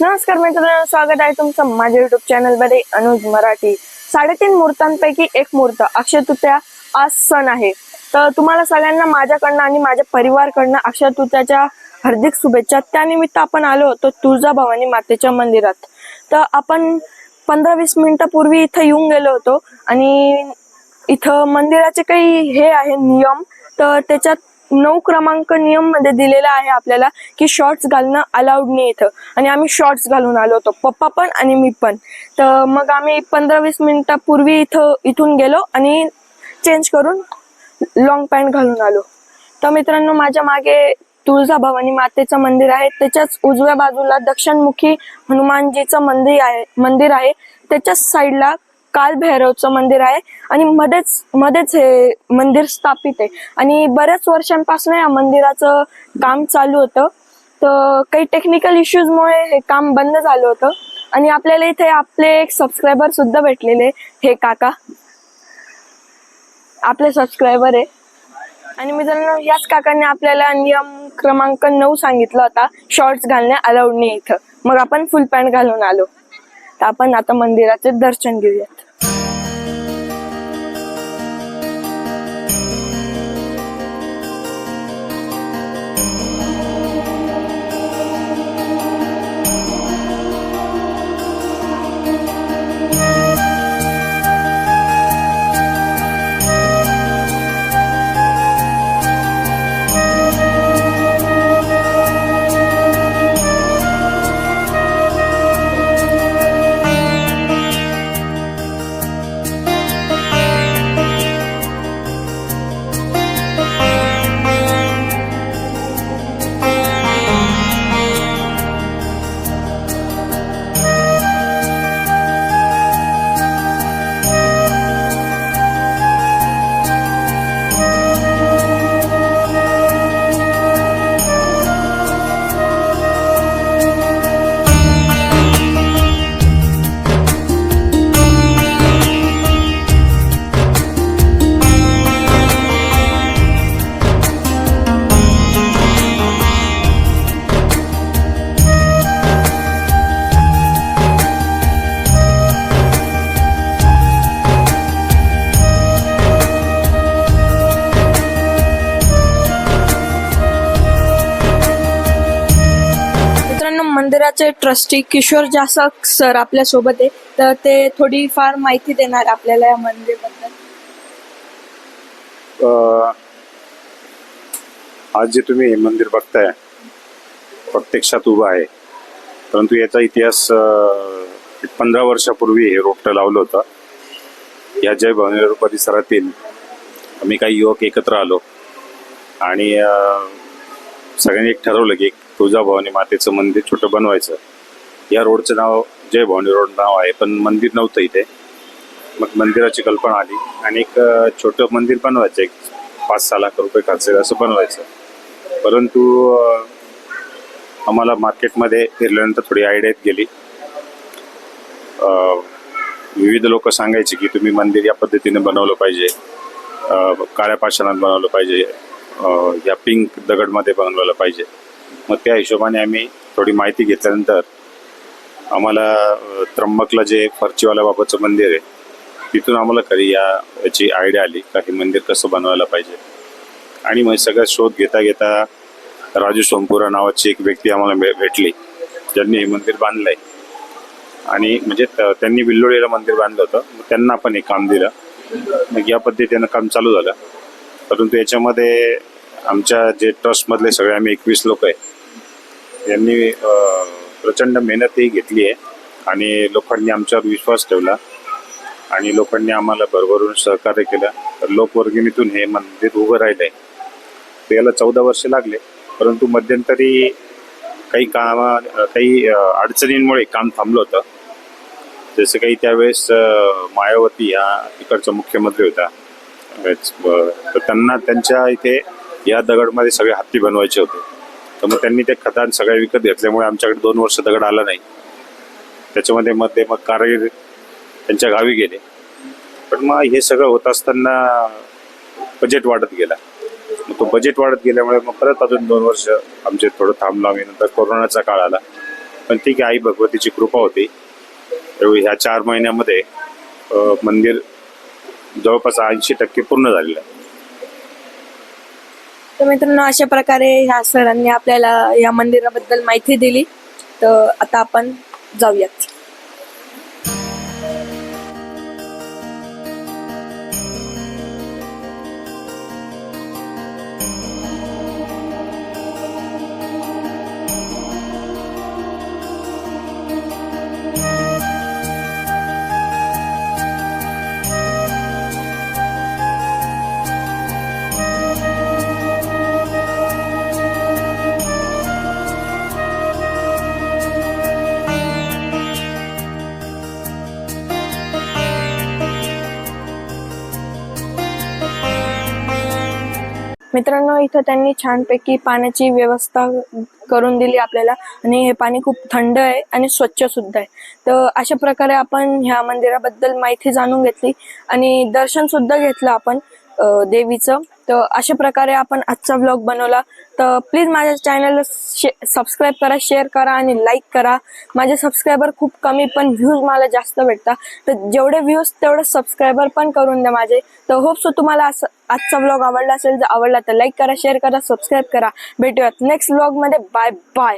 नमस्कार मित्रांनो स्वागत आहे तुमचं माझ्या युट्यूब चॅनलमध्ये अनुज मराठी. साडेतीन मूर्तांपैकी एक मूर्त अक्षय तृतीया आज सण आहे. तर तुम्हाला सगळ्यांना माझ्याकडनं आणि माझ्या परिवारकडनं अक्षय तृतीयाच्या हार्दिक शुभेच्छा. त्यानिमित्त आपण आलो होतो तुळजाभवानी मातेच्या मंदिरात. तर आपण पंधरा वीस मिनिटापूर्वी इथं येऊन गेलो होतो आणि इथं मंदिराचे काही हे आहे नियम. तर त्याच्यात नऊ क्रमांक नियममध्ये दिलेला आहे आपल्याला की शॉर्ट्स घालणं अलाउड नाही इथं. आणि आम्ही शॉर्ट्स घालून आलो होतो. पप्पा पण आणि मी पण. तर मग आम्ही पंधरा वीस मिनिटापूर्वी इथं इथून गेलो आणि चेंज करून लॉंग पॅन्ट घालून आलो. तर मित्रांनो माझ्या मागे तुळजाभवानी मातेचं मंदिर आहे. त्याच्याच उजव्या बाजूला दक्षिणमुखी हनुमानजीचं मंदिर आहे मंदिर आहे. त्याच्याच साईडला काल भैरवचं मंदिर आहे आणि मध्येच मध्येच हे मंदिर स्थापित आहे. आणि बऱ्याच वर्षांपासून या मंदिराचं काम चालू होतं. तर काही टेक्निकल इश्यूजमुळे हे काम बंद झालं होतं. आणि आपल्याला इथे आपले एक सबस्क्रायबर सुद्धा भेटलेले. हे काका. आपले सबस्क्रायबर आहे. आणि मित्रांनो याच काकांनी आपल्याला नियम क्रमांक नऊ सांगितला होता. शॉर्ट्स घालणे अलाउड नाही इथं. मग आपण फुल पॅन्ट घालून आलो. तर आपण आता मंदिराचे दर्शन घेऊयात. मंदिराचे ट्रस्टी किशोर जासक सर आपल्यासोबत आहे. तर ते थोडी फार माहिती देणार आपल्याला या मंदिरबद्दल. आज जे तुम्ही हे मंदिर बघताय प्रत्यक्षात उभं आहे. परंतु याचा इतिहास पंधरा वर्षापूर्वी हे रोपटं लावलं होतं. या जय भवानीरोड परिसरातील आम्ही काही युवक एकत्र आलो. आणि सगळ्यांनी एक ठरवलं की एक तुळजाभवानी मातेचं मंदिर छोटं बनवायचं. या रोडचं नाव जय भवानी रोड नाव आहे पण मंदिर नव्हतं इथे. मग मंदिराची कल्पना आली आणि एक छोटं मंदिर बनवायचं एक पाच सहा लाख रुपये खर्च असं बनवायचं. परंतु आम्हाला मार्केटमध्ये फिरल्यानंतर थोडी आयडिया गेली. विविध लोक सांगायचे की तुम्ही मंदिर या पद्धतीने बनवलं पाहिजे काळ्या पाषाणात बनवलं पाहिजे या पिंक दगडमध्ये बनवलं पाहिजे. मग त्या हिशोबाने आम्ही थोडी माहिती घेतल्यानंतर आम्हाला त्र्यंबकला जे फरचीवाला बाबाचं मंदिर आहे तिथून आम्हाला खरी या याची आयडिया आली का हे मंदिर कसं बनवायला पाहिजे. आणि मग सगळं शोध घेता घेता राजू सोमपुरा नावाची एक व्यक्ती आम्हाला भे- भेटली ज्यांनी हे मंदिर बांधलं आहे आणि म्हणजे त- त्यांनी बिल्लोळीला मंदिर बांधलं होतं मग त्यांना पण हे काम दिलं. मग या पद्धतीनं काम चालू झालं. परंतु याच्यामध्ये आमच्या जे ट्रस्टमधले सगळे आम्ही एकवीस लोक आहे. यांनी प्रचंड मेहनतही घेतली आहे आणि लोकांनी आमच्यावर विश्वास ठेवला आणि लोकांनी आम्हाला भरभरून सहकार्य केलं. तर लोकवर्गिणीतून हे मंदिर उभं राहिलं आहे तर याला चौदा वर्ष लागले परंतु मध्यंतरी काही कामा काही अडचणींमुळे काम थांबलं होतं. जसं काही त्यावेळेस मायावती ह्या तिकडचा मुख्यमंत्री होता. तर त्यांना त्यांच्या इथे या दगडमध्ये सगळे हत्ती बनवायचे होते. तर मग त्यांनी ते खतान सगळे विकत घेतल्यामुळे आमच्याकडे दोन वर्ष दगड आला नाही. त्याच्यामध्ये मग ते मग कारागीर त्यांच्या गावी गेले. पण मग हे सगळं होत असताना बजेट वाढत गेला. मग तो बजेट वाढत गेल्यामुळे मग परत अजून दोन वर्ष आमचे थोडं थांबलो आम्ही. नंतर कोरोनाचा काळ आला. पण ठीक आहे आई भगवतीची कृपा होती. त्यावेळी ह्या चार महिन्यामध्ये मंदिर जवळपास ऐंशी टक्के पूर्ण झालेलं आहे. तर मित्रांनो अशा प्रकारे ह्या सरांनी आपल्याला या मंदिराबद्दल माहिती दिली. तर आता आपण जाऊयात. मित्रांनो इथं त्यांनी छानपैकी पाण्याची व्यवस्था करून दिली आपल्याला. आणि हे पाणी खूप थंड आहे आणि स्वच्छ सुद्धा आहे. तर अशा प्रकारे आपण ह्या मंदिराबद्दल माहिती जाणून घेतली आणि दर्शन सुद्धा घेतलं आपण देवीचं. तर अशा प्रकारे आपण आजचा व्लॉग बनवला. तर प्लीज माझ्या चॅनलला सबस्क्राईब करा शेअर करा आणि लाईक करा. माझे सबस्क्रायबर खूप कमी पण व्ह्यूज मला जास्त भेटतात. तर जेवढे व्ह्यूज तेवढे सबस्क्रायबर पण करून द्या माझे. तर होप सो तुम्हाला असं आजचा व्लॉग आवडला असेल जर आवडला तर लाईक करा शेअर करा सबस्क्राईब करा. भेटूयात नेक्स्ट व्लॉगमध्ये बाय बाय